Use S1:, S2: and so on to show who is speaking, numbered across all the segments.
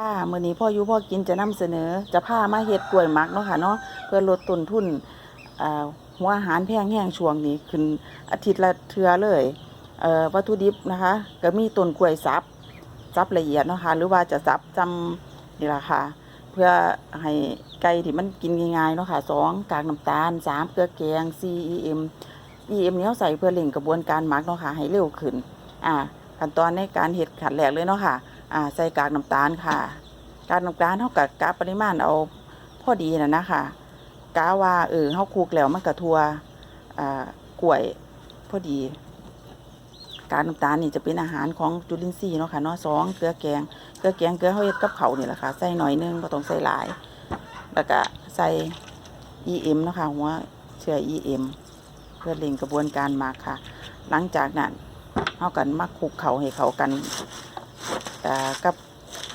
S1: ค่ะมื้อนี้พ่ออยู่พ่อกินจะนำเสนอ จะพามาเฮ็ดกล้วยหมักเนาะค่ะเนาะเพื่อลดต้นทุนอาหัวอาหารแพงแห้งช่วงนี้ขึ้นอาทิตย์ละเทื่อเลยวัตถุดิบนะคะ ก็มีต้นกล้วยสับสับละเอียดเนาะค่ะหรือว่าจะสับจำนี่ละค่ะ เพื่อให้ไก่ที่มันกินง่ายๆเนาะค่ะสองกากน้ำตาลสามเกลือแกง4 em em นี้เราใส่เพื่อเร่งกระบวนการหมักเนาะค่ะให้เร็วขึ้นอ่าขั้นตอนในการเฮ็ดขันแรกเลยเนาะค่ะ อ่าใส่กากน้ำตาลค่ะ กากน้ำตาลเท่ากับกาปริมาณเอาพอดีนะนะคะกาว่าเออเฮาคลุกแล้วมันกระทัวอ่ากล้วยพอดี กากน้ำตาลนี่จะเป็นอาหารของจุลินทรีย์เนาะค่ะเนาะสองเกลือแกงเกลือแกงเกลือเฮาเฮ็ดกับเขานี่แหละค่ะใส่หน่อยนึงบ่ต้องใส่หลาย แล้วก็ใส่ EM เนาะค่ะหัวเชื้อ EM เพื่อเร่งกระบวนการหมักค่ะ หลังจากนั้นเฮากันมาคลุกเขาให้เขากัน กับ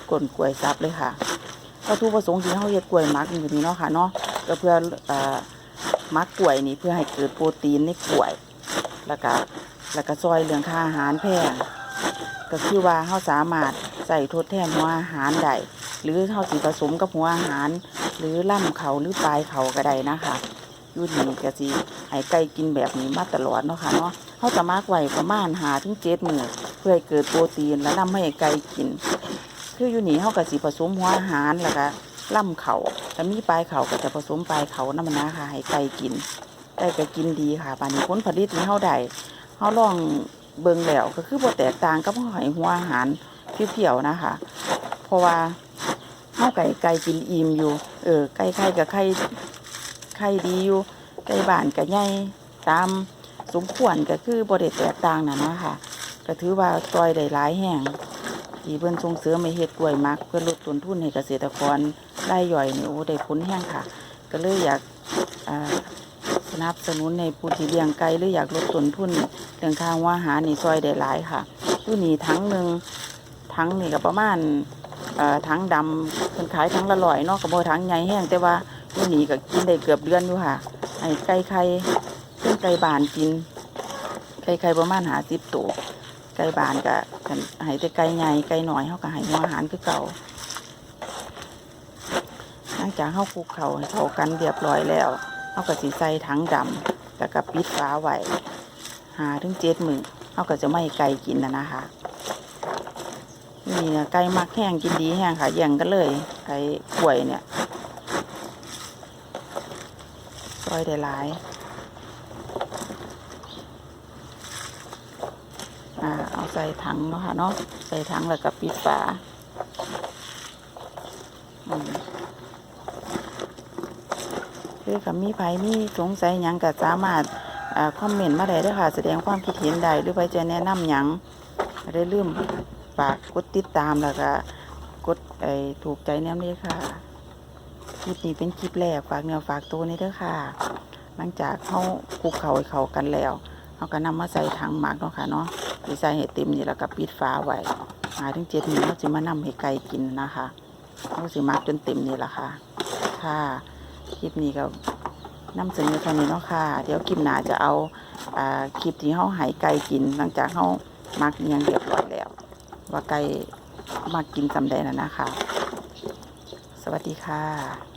S1: กลนกล้วยซับเลยค่ะวัตถุประสงค์ที่เขาเฮ็ดกล้วยมักอยู่นี่เนาะค่ะเนาะก็เพื่ออ่าหมักกล้วยนี่เพื่อให้เกิดโปรตีนในกล้วย แล้วก็แล้วก็ซอยเรื่องค่าอาหารแพงก็คือว่าเขาสามารถใส่ทดแทนหัวอาหารได้หรือเขาสิผสมกับหัวอาหาร หรือล่ำเขาหรือปลายเขาก็ได้นะคะ อยู่นี่ก็สิให้ไก่กินแบบนี้มาตลอดเนาะค่ะเนาะเขาจะมักไว้ประมาณหาถึงเจ็ดมือเพื่อให้เกิดโปรตีนและนำให้ไก่กิน คืออยู่นี่เขาก็สิผสมหัวอาหารแล้วก็ล่ำเขาถ้ามีปลายเขาก็จะผสมปลายเขานำนะค่ะให้ไก่กินไก่ก็กินดีค่ะปานนี้ผลผลิตที่เขาได้เขาลองเบิ่งแล้วก็คือบ่แตกต่างกับเขาให้หัวอาหารเพียวๆนะคะ เพราะว่าเขาไก่ไก่กินอิ่มอยู่ เออไก่ไข่กับไข่ ไข่ดีอยู่ไก่บ้านกับใหญ่ตามสมควรก็คือบ่ได้แตกต่างน่ะนะคะก็ถือว่าซอยได้หลายแห่งที่เพิ่นส่งเสริมให้เฮ็ดกล้วยมัก เพื่อลดต้นทุนให้เกษตรกรได้ย่อยนี่โอ้ได้ผลแห้งค่ะ ก็เลยอยากสนับสนุนในผู้ที่เลี้ยงไก่หรืออยากลดต้นทุนเรื่องค่าวอาหารนี่ซอยได้หลายค่ะอยู่นี่ทั้งหนึ่งทั้งนี่ก็ประมาณทั้งดำเพิ่นขายทั้งละร้อยเนาะก็บ่ทั้งใหญ่แห้งแต่ว่า อยู่นี่ก็กินได้เกือบเดือนอยู่ค่ะให้ไก่ไข่เพิ่นไก่บานกิน ไก่ไข่ประมาณหาสิบตัวไก่บานก็กันให้แต่ไก่ใหญ่ไก่หน่อยเขาก็ห้หัวอาหารคือเก่าหลังจากเขาคลุกเขาให้เขากันเรียบร้อยแล้วเขาก็สิใส่ถังดำแล้วก็ปิดฝาไว้หาถึงเจ็ดมือเขาก็จะไม่ไก่กินนะนะคะนี่ไก่มักแห้งกินดีแห้งค่ะแย่งกันเลยไก่กล้วยเนี่ย ซอยได้หลายอ่าเอาใส่ถังเนาะค่ะเนาะใส่ถังแล้วก็ปิดฝาคือกับมีไผมีสงสัยหยังก็สามารถอ่าคอมเมนต์มาได้ด้วยค่ะ แสดงความคิดเห็นใดหรือไปจะแนะนำหยังได้ลืมฝากกดติดตามแล้วก็กดไอถูกใจแนมนี้ค่ะ คลิปนี้เป็นคลิปแรกฝากเนื้อฝากตัวนี่เด้อค่ะ หลังจากเขาคลุกเข่าให้เขากันแล้วเขาก็นำมาใส่ถังหมักเนาะค่ะเนาะดีไซน์ให้เต็มนี่แล้วก็ปิดฝาไว้หาถึงเจ็ดมื้เราจะมานำให้ไก่กินนะคะเราสิมักจนเต็มนี่แหละค่ะ ค่ะคลิปนี้ก็นำเสนอเท่านี้เนาะค่ะ เดี๋ยวคลิปหน้าจะเอาอคลิปที่เขาให้ไก่กิน หลังจากเขามักยังเรียบร้อยแล้ว ว่าไก่มากินจำได้นะนะคะ สวัสดีค่ะ